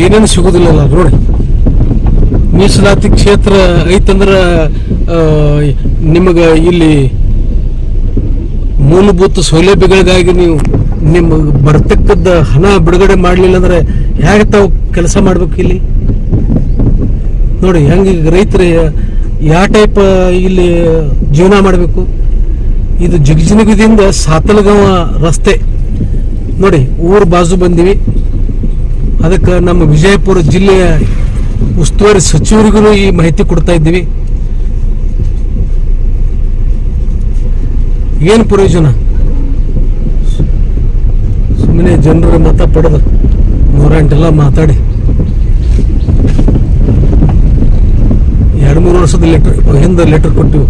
ಏನೇನು ಸಿಗುದಿಲ್ಲ ನೋಡಿ. ಮೀಸಲಾತಿ ಕ್ಷೇತ್ರ ಐತಂದ್ರ ನಿಮಗೆ ಇಲ್ಲಿ ಮೂಲಭೂತ ಸೌಲಭ್ಯಗಳಿಗಾಗಿ ನೀವು ನಿಮ್ಮ ಬರ್ತಕ್ಕದ್ದ ಹಣ ಬಿಡುಗಡೆ ಮಾಡಲಿಲ್ಲ ಅಂದ್ರೆ ಹೇಗೆ ತಾವು ಕೆಲಸ ಮಾಡ್ಬೇಕು ಇಲ್ಲಿ? ನೋಡಿ, ಹೆಂಗೆ ರೈತರು ಯಾವ ಟೈಪ್, ಇಲ್ಲಿ ಜೀವನ ಮಾಡಬೇಕು? ಇದು ಜಿಗಜಿನಗದಿಂದ ಸಾತಲಗಾಂವ ರಸ್ತೆ. ನೋಡಿ, ಊರು ಬಾಜು ಬಂದಿವಿ. ಅದಕ್ಕೆ ನಮ್ಮ ವಿಜಯಪುರ ಜಿಲ್ಲೆಯ ಉಸ್ತುವಾರಿ ಸಚಿವರಿಗೂ ಈ ಮಾಹಿತಿ ಕೊಡ್ತಾ ಇದ್ದೀವಿ. ಏನು ಪ್ರಯೋಜನ? ಸುಮ್ಮನೆ ಜನರ ಮತ ಪಡೆದು ನೂರಂಟೆಲ್ಲ ಮಾತಾಡಿ. ಎರಡು ಮೂರು ವರ್ಷದ ಲೆಟರ್ ಹಿಂದೆ ಲೆಟರ್ ಕೊಟ್ಟಿವು.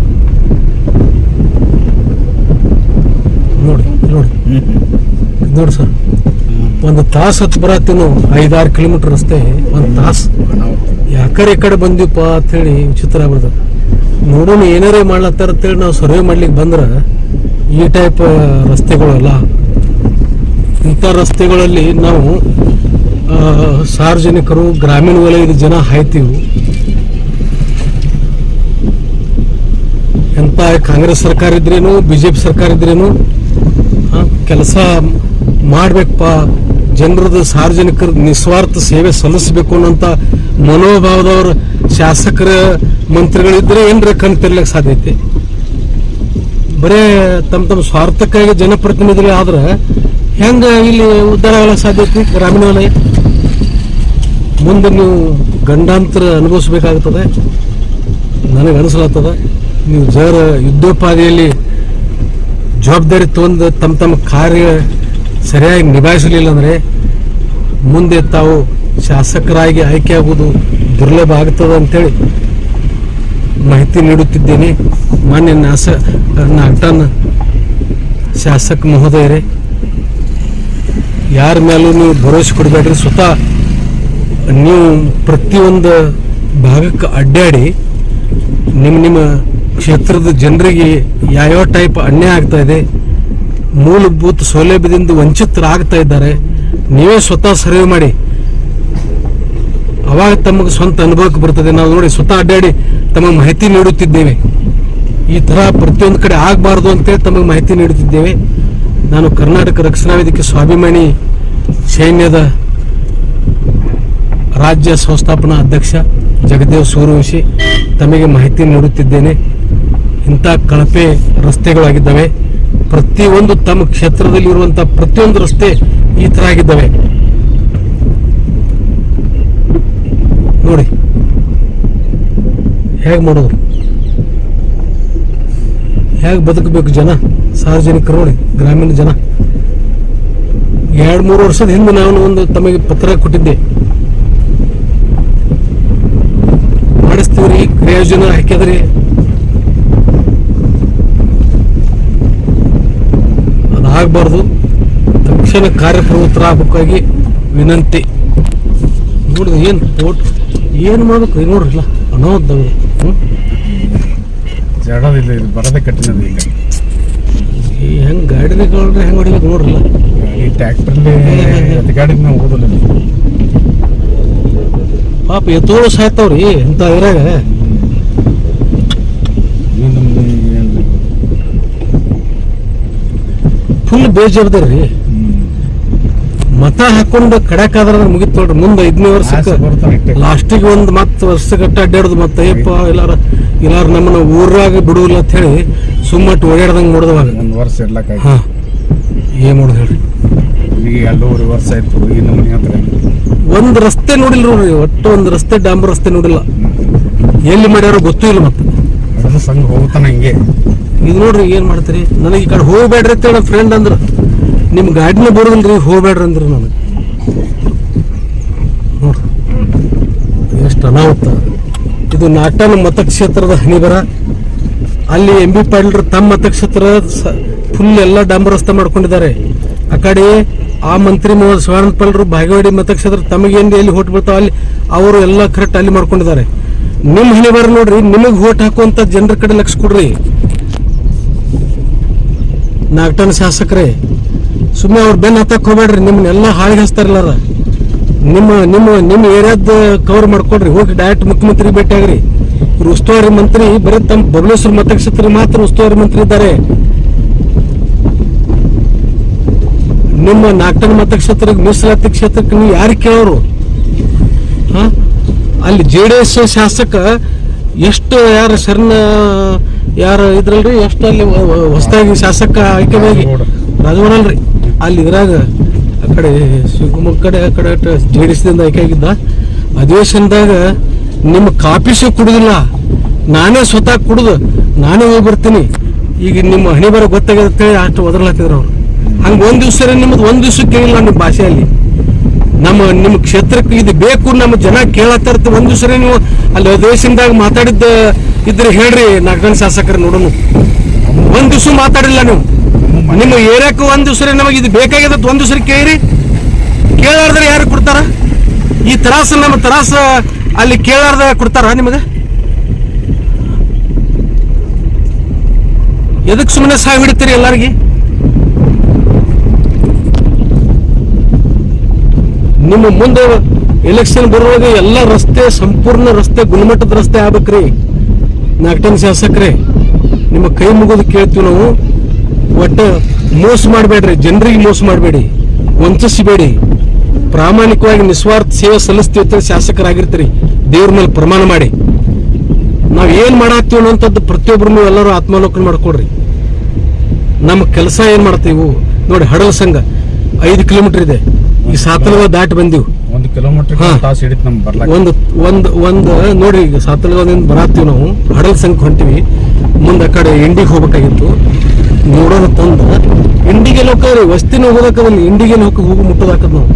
ನೋಡಿ ನೋಡಿ. ನೋಡಿ ಸರ್. ಒಂದು ತಾಸು ಹತ್ತು ಬರತ್ತೇನು ಐದಾರು ಕಿಲೋಮೀಟರ್ ರಸ್ತೆ. ಒಂದು ತಾಸು. ಯಾಕಡೆ ಈ ಕಡೆ ಬಂದಿವಪ್ಪ ಅಂತೇಳಿ ವಿಚಿತ್ರ ಆಗ್ಬಿಡ್ತದೆ. ನೋಡೋಣ ಏನಾರೇ ಮಾಡ್ಲತ್ತಾರ ಅಂತೇಳಿ ನಾವು ಸರ್ವೆ ಮಾಡ್ಲಿಕ್ಕೆ ಬಂದ್ರೆ ಈ ಟೈಪ್ ರಸ್ತೆಗಳಲ್ಲ. ಇಂಥ ರಸ್ತೆಗಳಲ್ಲಿ ನಾವು ಸಾರ್ವಜನಿಕರು, ಗ್ರಾಮೀಣ ವಲಯದ ಜನ ಹಾಯ್ತೀವಿ. ಎಂಥ ಕಾಂಗ್ರೆಸ್ ಸರ್ಕಾರ ಇದ್ರೇನು, ಬಿಜೆಪಿ ಸರ್ಕಾರ ಇದ್ರೇನು ಕೆಲಸ ಮಾಡ್ಬೇಕಪ್ಪ. ಜನರದ ಸಾರ್ವಜನಿಕರ ನಿಸ್ವಾರ್ಥ ಸೇವೆ ಸಲ್ಲಿಸಬೇಕು ಅನ್ನೋಂಥ ಮನೋಭಾವದವ್ರ ಶಾಸಕರ ಮಂತ್ರಿಗಳಿದ್ರೆ ಏನ್ರ ಕಣ್ ಸಾಧ್ಯ ಸಾಧ್ಯತೆ ಬರೇ ತಮ್ಮ ತಮ್ಮ ಸ್ವಾರ್ಥಕ್ಕಾಗಿ ಜನಪ್ರತಿನಿಧಿಗಳು ಆದ್ರೆ ಹೆಂಗ ಇಲ್ಲಿ ಉದ್ಧಾರ ಆಗಲಿಕ್ಕೆ ಸಾಧ್ಯತೆ ಗ್ರಾಮೀಣ ವಲಯ ಮುಂದೆ ನೀವು ಗಂಡಾಂತರ ಅನುಭವಿಸ್ಬೇಕಾಗ್ತದೆ. ನನಗೆ ಅನಿಸ್ಲತ್ತದ ನೀವು ಜರ ಯುದ್ಧೋಪಾದಿಯಲ್ಲಿ ಜವಾಬ್ದಾರಿ ತಗೊಂಡು ತಮ್ಮ ತಮ್ಮ ಕಾರ್ಯ ಸರಿಯಾಗಿ ನಿಭಾಯಿಸಲಿಲ್ಲ ಅಂದರೆ ಮುಂದೆ ತಾವು ಶಾಸಕರಾಗಿ ಆಯ್ಕೆ ಆಗುವುದು ದುರ್ಲಭ ಆಗ್ತದೆ ಅಂತೇಳಿ ಮಾಹಿತಿ ನೀಡುತ್ತಿದ್ದೇನೆ. ಮಾನ್ಯ ನಾಸ ನಾಟನ್ ಶಾಸಕ ಮಹೋದಯರೇ, ಯಾರ ಮೇಲೂ ನೀವು ಭರವಸೆ ಕೊಡಬೇಡ್ರಿ. ಸ್ವತಃ ನೀವು ಪ್ರತಿಯೊಂದು ಭಾಗಕ್ಕೆ ಅಡ್ಡಾಡಿ ನಿಮ್ಮ ನಿಮ್ಮ ಕ್ಷೇತ್ರದ ಜನರಿಗೆ ಯಾವ್ಯಾವ ಟೈಪ್ ಅನ್ಯಾಯ ಆಗ್ತಾ ಇದೆ ಮೂಲಭೂತ ಸೌಲಭ್ಯದಿಂದ ವಂಚಿತರಾಗ್ತಾ ಇದ್ದಾರೆ. ನೀವೇ ಸ್ವತಃ ಸರ್ವೆ ಮಾಡಿ. ಅವಾಗ ತಮಗೆ ಸ್ವಂತ ಅನುಭವಕ್ಕೆ ಬರ್ತದೆ. ನಾವು ನೋಡಿ ಸ್ವತಃ ಅಡ್ಡಾಡಿ ತಮಗೆ ಮಾಹಿತಿ ನೀಡುತ್ತಿದ್ದೇವೆ. ಈ ಥರ ಪ್ರತಿಯೊಂದು ಕಡೆ ಆಗಬಾರ್ದು ಅಂತೇಳಿ ತಮಗೆ ಮಾಹಿತಿ ನೀಡುತ್ತಿದ್ದೇವೆ. ನಾನು ಕರ್ನಾಟಕ ರಕ್ಷಣಾ ವೇದಿಕೆ ಸ್ವಾಭಿಮಾನಿ ಸೈನ್ಯದ ರಾಜ್ಯ ಸಂಸ್ಥಾಪನಾ ಅಧ್ಯಕ್ಷ ಜಗದೇವ್ ಸೂರ್ಯವಂಶಿ ತಮಗೆ ಮಾಹಿತಿ ನೀಡುತ್ತಿದ್ದೇನೆ. ಇಂಥ ಕಳಪೆ ರಸ್ತೆಗಳಾಗಿದ್ದಾವೆ. ಪ್ರತಿಯೊಂದು ತಮ್ಮ ಕ್ಷೇತ್ರದಲ್ಲಿ ಇರುವಂತಹ ಪ್ರತಿಯೊಂದು ರಸ್ತೆ ಈ ತರ ಆಗಿದ್ದಾವೆ ನೋಡಿ. ಹೇಗೆ ಮಾಡೋದು? ಹೇಗೆ ಬದುಕಬೇಕು ಜನ? ಸಾರ್ವಜನಿಕರು ನೋಡಿ, ಗ್ರಾಮೀಣ ಜನ. ಎರಡು ಮೂರು ವರ್ಷದ ಹಿಂದೆ ನಾನು ಒಂದು ತಮಗೆ ಪತ್ರ ಕೊಟ್ಟಿದ್ದೆ. ಮಾಡಿಸ್ತೀವ್ರಿ ಕ್ರಿಯೋಜನ ಹಾಕಿದ್ರಿ ಅದಾಗಬಾರ್ದು ತಕ್ಷಣ ಕಾರ್ಯಪ್ರವೃತ್ತರಾಗಬೇಕಾಗಿ ವಿನಂತಿ. ನೋಡಿದ್ರೆ ಏನು ಓಟ್ ಏನು ಮಾಡ್ಬೇಕು ನೋಡ್ರಿಲ್ಲ ಅನಾಹುತ ಹ್ಞೂ ಜಡದಿಲ್ಲ ಇದು ಬರದೇ ಕಠಿಣದ ಈಗ. ಈ ಹೆಂಗೆ ಗಾಡಿಗಳನ್ನ ಹೆಂಗೆ ಹೊಡಿಬೇಕು ನೋಡ್ರಲ್ಲ. ಈ ಟ್ಯಾಕ್ಟ್ರಲ್ಲಿ ಗಾಡಿ ನಾವು ಓದೋದಿಲ್ಲ ಪಾಪ ಎತ್ತೋಳು ಸಾಯ್ತಾವ್ರಿ ಇಂಥ ಇದ್ರಾಗ ಈ ನಮ್ದು ಏನು ಫುಲ್ ಬೇಜವಾಬ್ದಾರಿ ಮತ ಹಾಕೊಂಡು ಕಡಕಾದ್ರ ಮುಗಿತ್ ನೋಡ್ರಿ. ಮುಂದೆ ಐದನೇ ವರ್ಷ. ಲಾಸ್ಟಿಗೆ ಒಂದು ಮತ್ತೆ ವರ್ಷಗಟ್ಟ ಅಡ್ಡಾಡುದು ಮತ್ತೆ ಅಯ್ಯಪ್ಪ ಇಲ್ಲಾರ ಇಲ್ಲಾರ ನಮ್ಮನ್ನ ಊರಾಗ ಬಿಡುವಿಲ್ಲ ಅಂತ ಹೇಳಿ ಸುಮ್ಮಟ್ಟು ಓಡಾಡ್ದಂಗೆ ನೋಡಿದವಾಗ ಒಂದು ವರ್ಷ ಇರ್ಲಕ್ಕ ಹಾ. ಏನ್ ಮಾಡೋದು ಹೇಳ್ರಿ? ಈಗ ಎರಡೂವರೆ ವರ್ಷ ಆಯ್ತು ಈ ನಮ್ಮನೆ ಹತ್ರ. ಒಂದ್ ರಸ್ತೆ ನೋಡಿಲ್ಲ ನೋಡ್ರಿ ಒಟ್ಟು ಒಂದು ರಸ್ತೆ ಡಾಂಬರ್ ರಸ್ತೆ ನೋಡಿಲ್ಲ. ಎಲ್ಲಿ ಮಾಡ್ಯಾರೋ ಗೊತ್ತೂ ಇಲ್ಲ ಮತ್ತೆ. ಸಂಘ ಹೋಗ್ತಾನೆ ಹಿಂಗೆ. ಇದು ನೋಡ್ರಿ ಏನ್ ಮಾಡ್ತೀರಿ? ನನಗೆ ಈ ಕಡೆ ಹೋಗ್ಬೇಡ್ರಿ ಅಂತ ಹೇಳೋ ಫ್ರೆಂಡ್ ಅಂದ್ರೆ. ನಿಮ್ ಗಾಡಿನ ಬರೋದಿಲ್ರಿ, ಹೋಗ್ಬೇಡ್ರಿ ಅಂದ್ರೆ ನನಗೆ. ನೋಡ್ರಿ. ಎಷ್ಟು ಅನಾಹುತ. ಇದು ನಾಟನ್ ಮತಕ್ಷೇತ್ರದ ಹನಿಬರ ಅಲ್ಲಿ ಎಂ ಬಿ ಪಾಟೀಲ್ರು ತಮ್ಮ ಮತಕ್ಷೇತ್ರ ಫುಲ್ ಎಲ್ಲ ಡಾಂಬರಸ್ತ ಮಾಡ್ಕೊಂಡಿದ್ದಾರೆ. ಆ ಕಡೆ ಆ ಮಂತ್ರಿ ಶಿವಾನಂದ ಪಾಲ್ರು ಬಾಗೇವಾಡಿ ಮತಕ್ಷೇತ್ರ ತಮಗೇನು ಎಲ್ಲಿ ಹೋಟ್ ಬೀಳ್ತಾವ ಅಲ್ಲಿ ಅವರು ಎಲ್ಲ ಕರೆಕ್ಟ್ ಅಲ್ಲಿ ಮಾಡ್ಕೊಂಡಿದ್ದಾರೆ. ನಿಮ್ಮ ಹನಿಬರ ನೋಡ್ರಿ, ನಿಮಗೆ ಹೋಟ್ ಹಾಕುವಂಥ ಜನರ ಕಡೆ ಲಕ್ಷ ಕೊಡ್ರಿ. ನಾಲ್ಕು ಟನ್ ಶಾಸಕರೇ. ಸುಮ್ಮನೆ ಅವ್ರು ಬೆನ್ನ ಹತ್ತಕ್ಕೆ ಹೋಗ್ಬೇಡ್ರಿ ನಿಮ್ಮನ್ನೆಲ್ಲ ಹಾಳಿಗೆ ಹಚ್ತಾರಲ್ಲಾರ ನಿಮ್ಮ ನಿಮ್ಮ ನಿಮ್ಮ ಏರಿಯಾದ ಕವರ್ ಮಾಡ್ಕೊಡ್ರಿ, ಹೋಗಿ ಡೈರೆಕ್ಟ್ ಮುಖ್ಯಮಂತ್ರಿ ಭೇಟಿಯಾಗ್ರಿ ಇವ್ರು ಉಸ್ತುವಾರಿ ಮಂತ್ರಿ, ಬರೀ ತಮ್ಮ ಬಬಲೇಶ್ವರ ಮತಕ್ಷೇತ್ರ ಮಾತ್ರ ಉಸ್ತುವಾರಿ ಮಂತ್ರಿ ಇದ್ದಾರೆ. ನಿಮ್ಮ ನಾಗಟನ ಮತಕ್ಷೇತ್ರಕ್ಕೆ, ಮೀಸಲಾತಿ ಕ್ಷೇತ್ರಕ್ಕೆ ನೀವು ಯಾರು ಕೇಳೋರು? ಅಲ್ಲಿ ಜೆ ಡಿ ಎಸ್ ಶಾಸಕ ಎಷ್ಟು ಯಾರು ಶರಣ ಯಾರು ಇದ್ರಲ್ರಿ? ಎಷ್ಟಲ್ಲಿ ಹೊಸದಾಗಿ ಶಾಸಕ ಆಯ್ಕೆಯಾಗಿ ರಾಜಭವನ ಅಲ್ರಿ ಅಲ್ಲಿ ಇದ್ರಾಗ ಆ ಕಡೆ ಶಿವಮೊಗ್ಗ ಕಡೆ, ಆ ಕಡೆ ಜೆ ಡಿ ಸಿಂದ ಆಯ್ಕೆ ಆಗಿದ್ದ ಅಧಿವೇಶನದಾಗ ನಿಮ್ಮ ಕುಡಿದಿಲ್ಲ ಕುಡುದಿಲ್ಲ. ನಾನೇ ಸ್ವತಃ ಕುಡಿದು ನಾನೇ ಹೋಗಿ ಬರ್ತೀನಿ. ಈಗ ನಿಮ್ಮ ಹಣಿ ಬರೋ ಗೊತ್ತಾಗಿದೆ ಅಂತೇಳಿ ಅಷ್ಟು ಒದರ್ಲಾತಿದ್ರು ಅವ್ರು. ಹಂಗೆ ಒಂದು ದಿವ್ಸ ನಿಮ್ಮದು ಒಂದು ದಿವ್ಸ ಕೇಳಿಲ್ಲ ನಿಮ್ಮ ಭಾಷೆಯಲ್ಲಿ. ನಮ್ಮ, ನಿಮ್ಮ ಕ್ಷೇತ್ರಕ್ಕೆ ಇದು ಬೇಕು ನಮ್ಮ ಜನ ಕೇಳತ್ತಾರ ಒಂದು ಸರಿ ನೀವು ಅಲ್ಲಿ ಅಧಿವೇಶನದಾಗ ಮಾತಾಡಿದ್ದ ಇದ್ರೆ ಹೇಳ್ರಿ ನಾಗನ ಶಾಸಕರು ನೋಡೋನು ಒಂದ್ ದಿವ್ಸ ಮಾತಾಡಿಲ್ಲ ನೀವು. ನಿಮ್ಮ ಏರಿಯಾಕ್ಕೆ ಒಂದ್ ದಿವ್ಸ ನಮಗೆ ಇದು ಬೇಕಾಗ್ಯದ ಒಂದ್ ಸರಿ ಕೇಳಿರಿ. ಕೇಳಾರ್ದ್ರೆ ಯಾರು ಕೊಡ್ತಾರ? ಈ ತ್ರಾಸ, ನಮ್ಮ ತ್ರಾಸ ಅಲ್ಲಿ ಕೇಳಾರ್ದ ಕೊಡ್ತಾರ ನಿಮಗೆ? ಎದಕ್ ಸುಮ್ಮನೆ ಸಾವು ಹಿಡಿತೀರಿ ಎಲ್ಲಾರ್ಗಿ? ನಿಮ್ಮ ಮುಂದೆ ಎಲೆಕ್ಷನ್ ಬರುವಾಗ ಎಲ್ಲ ರಸ್ತೆ, ಸಂಪೂರ್ಣ ರಸ್ತೆ, ಗುಣಮಟ್ಟದ ರಸ್ತೆ ಆಗ್ಬೇಕ್ರಿ. ನಾಲ್ಕಟನ್ ಶಾಸಕ್ರೆ, ನಿಮ್ಮ ಕೈ ಮುಗಿದು ಕೇಳ್ತೀವಿ ನಾವು. ಒಟ್ಟು ಮೋಸ ಮಾಡಬೇಡ್ರಿ, ಜನರಿಗೆ ಮೋಸ ಮಾಡಬೇಡಿ, ವಂಚಿಸಬೇಡಿ. ಪ್ರಾಮಾಣಿಕವಾಗಿ ನಿಸ್ವಾರ್ಥ ಸೇವೆ ಸಲ್ಲಿಸ್ತೀವಿ ಶಾಸಕರಾಗಿರ್ತೀರಿ. ದೇವ್ರ ಮೇಲೆ ಪ್ರಮಾಣ ಮಾಡಿ. ನಾವು ಏನು ಮಾಡಾಕ್ತೀವಿ ಅನ್ನೋಂಥದ್ದು ಪ್ರತಿಯೊಬ್ರು ಎಲ್ಲರೂ ಆತ್ಮಾವಲೋಕನ ಮಾಡ್ಕೊಡ್ರಿ ನಮ್ಮ ಕೆಲಸ ಏನು ಮಾಡ್ತೀವಿ ನೋಡಿ ಹಡಲ ಸಂಘ ಐದು ಕಿಲೋಮೀಟರ್ ಇದೆ. ಈ ಸಾತಲ್ವ ದಾಟ್ ಬಂದಿವ್. ಒಂದು ಕಿಲೋಮೀಟರ್. ತಾಸು ಹಿಡಿತು ನಮ್ಗೆ ಬರ್ಲಾಕ ಒಂದು ಒಂದು ಒಂದು ನೋಡಿ ಈಗ ಸಾತಲಗದಿಂದ ಬರತ್ತೀವಿ ನಾವು. ಹಡಲ್ ಸಂಘ ಹೊಂಟಿವಿ. ಮುಂದೆ ಆ ಕಡೆ ಇಂಡಿಗೆ ಹೋಗ್ಬೇಕಾಗಿತ್ತು. ನೋಡೋಣ ತಂದ. ಇಂಡಿಗೆ ಹೋಗ್ರಿ ವಸ್ತಿನ ಹೋಗೋದಕ್ಕದಲ್ಲಿ ಇಂಡಿಗೆ ಲೋಕ ಹೋಗಿ ಮುಟ್ಟೋದಾಕದ್ ನಾವು.